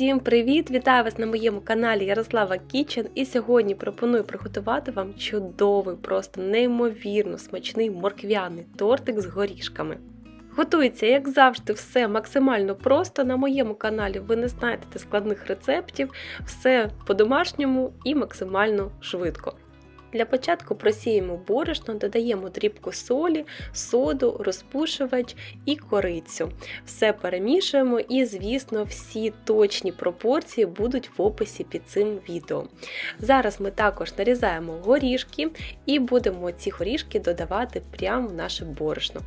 Усім привіт! Вітаю вас на моєму каналі Ярослава Кічен. І сьогодні пропоную приготувати вам чудовий, просто неймовірно смачний морквяний тортик з горішками. Готується, як завжди, все максимально просто. На моєму каналі ви не знайдете складних рецептів, все по-домашньому і максимально швидко. Для початку просіємо борошно, додаємо дрібку солі, соду, розпушувач і корицю. Все перемішуємо і, звісно, всі точні пропорції будуть в описі під цим відео. Зараз ми також нарізаємо горішки і будемо ці горішки додавати прямо в наше борошно.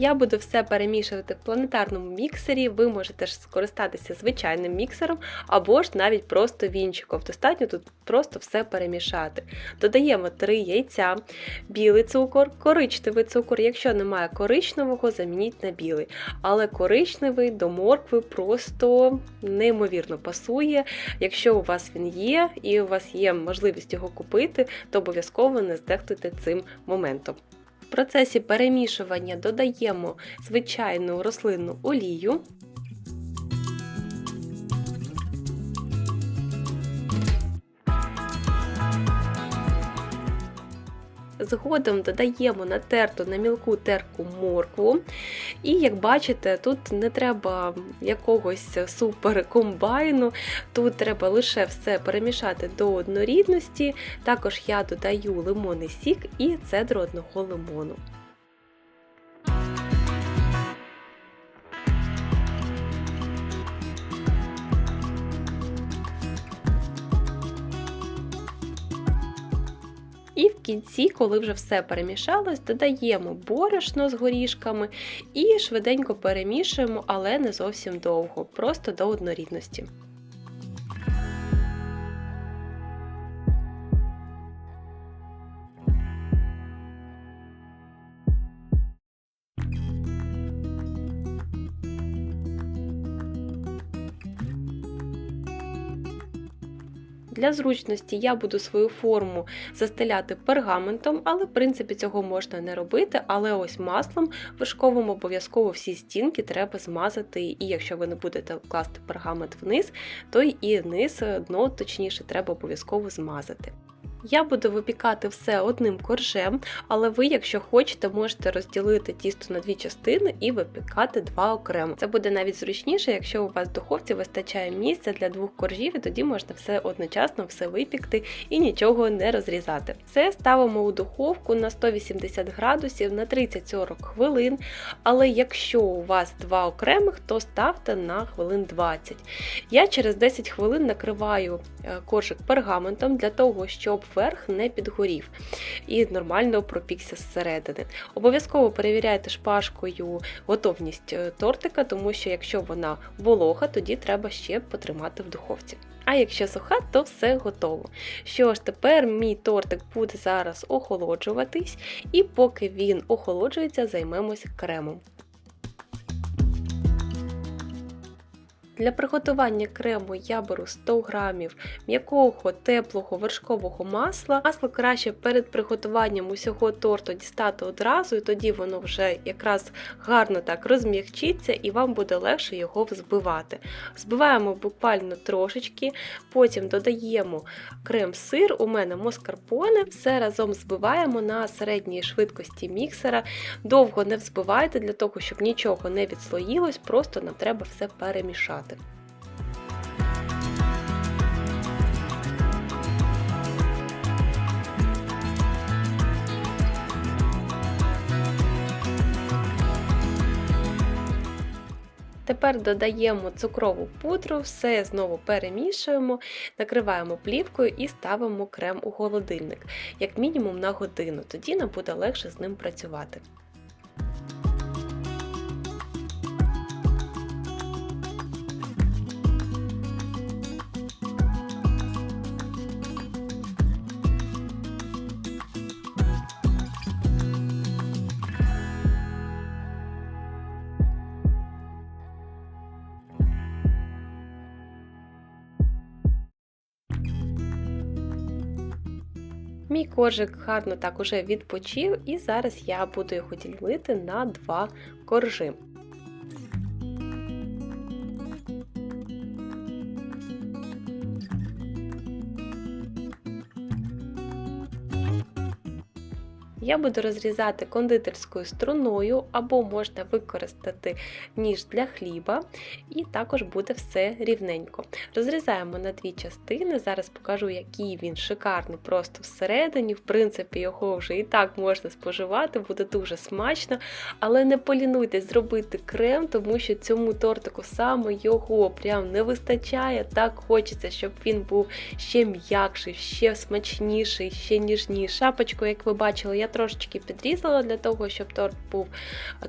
Я буду все перемішувати в планетарному міксері. Ви можете ж скористатися звичайним міксером або ж навіть просто вінчиком. Достатньо тут просто все перемішати. Додаємо 3 яйця, білий цукор, коричневий цукор. Якщо немає коричневого, замініть на білий. Але коричневий до моркви просто неймовірно пасує. Якщо у вас він є і у вас є можливість його купити, то обов'язково не здехтуйте цим моментом. В процесі перемішування додаємо звичайну рослинну олію. Згодом додаємо натерту на мілку терку моркву. І, як бачите, тут не треба якогось суперкомбайну, тут треба лише все перемішати до однорідності. Також я додаю лимонний сік і цедру одного лимону. І в кінці, коли вже все перемішалось, додаємо борошно з горішками і швиденько перемішуємо, але не зовсім довго, просто до однорідності. Для зручності я буду свою форму застеляти пергаментом, але в принципі цього можна не робити. Але ось маслом вершковим обов'язково всі стінки треба змазати. І якщо ви не будете класти пергамент вниз, то і низ дно точніше треба обов'язково змазати. Я буду випікати все одним коржем, але ви, якщо хочете, можете розділити тісто на дві частини і випікати два окремо. Це буде навіть зручніше, якщо у вас в духовці вистачає місця для двох коржів, і тоді можна все одночасно все випікти і нічого не розрізати. Це ставимо у духовку на 180 градусів на 30-40 хвилин. Але якщо у вас два окремих, то ставте на хвилин 20. Я через 10 хвилин накриваю е, коржик пергаментом для того, щоб верх не підгорів і нормально пропікся зсередини. Обов'язково перевіряйте шпажкою готовність е, тортика, тому що якщо вона волога, тоді треба ще потримати в духовці. А якщо суха, то все готово. Що ж, тепер мій тортик буде зараз охолоджуватись, і поки він охолоджується, займемося кремом. Для приготування крему я беру 100 г м'якого теплого вершкового масла. Масло краще перед приготуванням усього торту дістати одразу, і тоді воно вже якраз гарно так розм'якчиться і вам буде легше його взбивати. Збиваємо буквально трошечки, потім додаємо крем-сир, у мене москарпоне, все разом збиваємо на середній швидкості міксера. Довго не взбивайте для того, щоб нічого не відслоїлось, просто нам треба все перемішати. Тепер додаємо цукрову пудру, все знову перемішуємо, накриваємо плівкою і ставимо крем у холодильник, як мінімум на годину, тоді нам буде легше з ним працювати. Мій коржик гарно так уже відпочив, і зараз я буду його ділити на два коржи. Я буду розрізати кондитерською струною, або можна використати ніж для хліба, і також буде все рівненько. Розрізаємо на дві частини. Зараз покажу, який він шикарний просто всередині. В принципі, його вже і так можна споживати, буде дуже смачно. Але не полінуйтесь зробити крем, тому що цьому тортику саме його прям не вистачає. Так хочеться, щоб він був ще м'якший, ще смачніший, ще ніжніший. Шапочку, як ви бачили, я трошечки підрізала для того, щоб торт був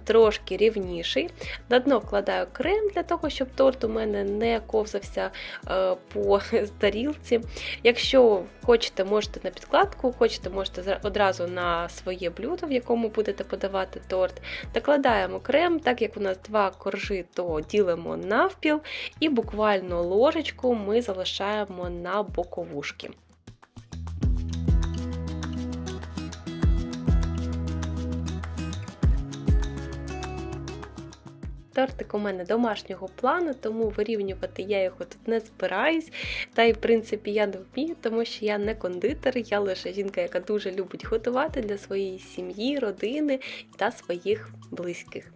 трошки рівніший. На дно вкладаю крем для того, щоб торт у мене не ковзався е, по тарілці. Якщо хочете, можете на підкладку, хочете, можете одразу на своє блюдо, в якому будете подавати торт. Накладаємо крем, так як у нас два коржи, то ділимо навпіл, і буквально ложечку ми залишаємо на боковушки. Тортик у мене домашнього плану, тому вирівнювати я його тут не збираюсь. Та й, в принципі, я не вмію, тому що я не кондитер, я лише жінка, яка дуже любить готувати для своєї сім'ї, родини та своїх близьких.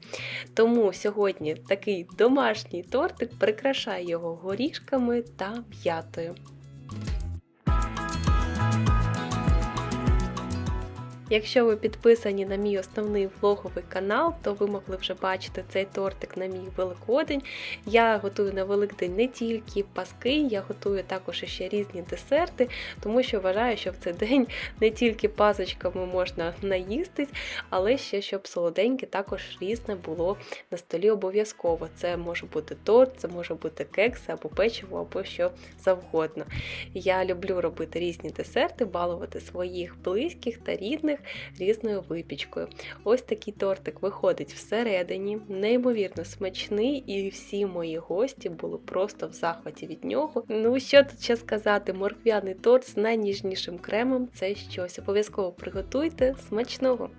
Тому сьогодні такий домашній тортик прикрашає його горішками та м'ятою. Якщо ви підписані на мій основний влоговий канал, то ви могли вже бачити цей тортик на мій Великодень. Я готую на Великдень не тільки паски, я готую також ще різні десерти, тому що вважаю, що в цей день не тільки пасочками можна наїстись, але ще щоб солоденьке також різне було на столі обов'язково. Це може бути торт, це може бути кекси або печиво, або що завгодно. Я люблю робити різні десерти, балувати своїх близьких та рідних різною випічкою. Ось такий тортик виходить всередині, неймовірно смачний, і всі мої гості були просто в захваті від нього. Ну, що тут ще сказати, морквяний торт з найніжнішим кремом це щось. Обов'язково приготуйте смачного!